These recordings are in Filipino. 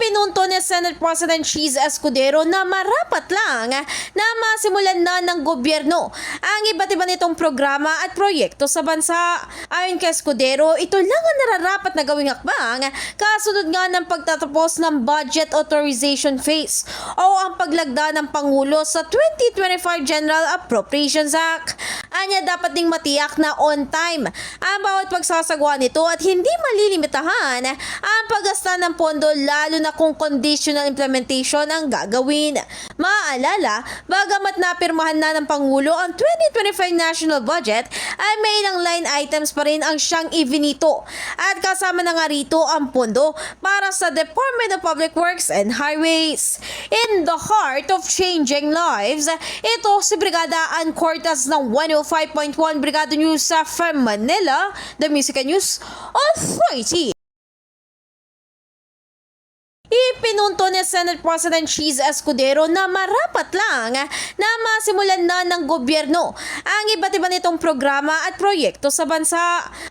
Ipinunto ni Senate President Cheese Escudero na marapat lang na masimulan na ng gobyerno ang iba't iba nitong programa at proyekto sa bansa. Ayon kay Escudero, ito lang ang nararapat na gawing hakbang kasunod nga ng pagtatapos ng budget authorization phase o ang paglagda ng Pangulo sa 2025 General Appropriations Act. Anya dapat ding matiyak na on time ang bawat pagsasagawa nito at hindi malilimitahan ang paggasta ng pondo lalo na kung conditional implementation ang gagawin. Maaalala, bagamat napirmahan na ng Pangulo ang 2025 national budget ay may ilang line items pa rin ang siyang ivinito at kasama na nga rito ang pondo para sa Department of Public Works and Highways. In the heart of changing lives, ito si Brigada Ann Cortas ng 105.1 Brigada News sa from Manila, The Music News Authority. Ipinunto ni Senate President Cheese Escudero na marapat lang na masimulan na ng gobyerno ang iba't iba nitong programa at proyekto sa bansa.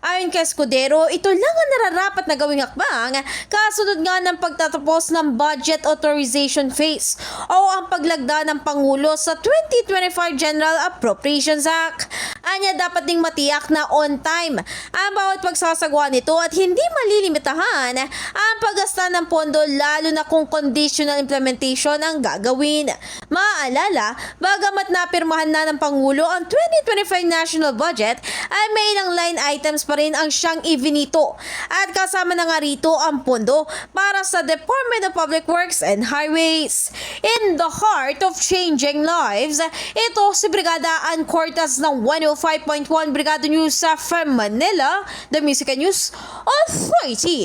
Ayon kay Escudero, ito lang ang nararapat na gawing hakbang kasunod nga ng pagtatapos ng budget authorization phase o ang paglagda ng Pangulo sa 2025 General Appropriations Act. Anya dapat ding matiyak na on time ang bawat pagsasagawa nito at hindi malilimitahan ang paggasta ng pondo lalo na kung conditional implementation ang gagawin. Maaalala, bagamat napirmahan na ng Pangulo ang 2025 national budget ay may ilang line items pa rin ang siyang ivinito at kasama na nga rito ang pondo para sa Department of Public Works and Highways. In the heart of changing lives, ito si Brigada Ann Cortas ng 105.1 Brigada News sa Manila, The Music News Authority.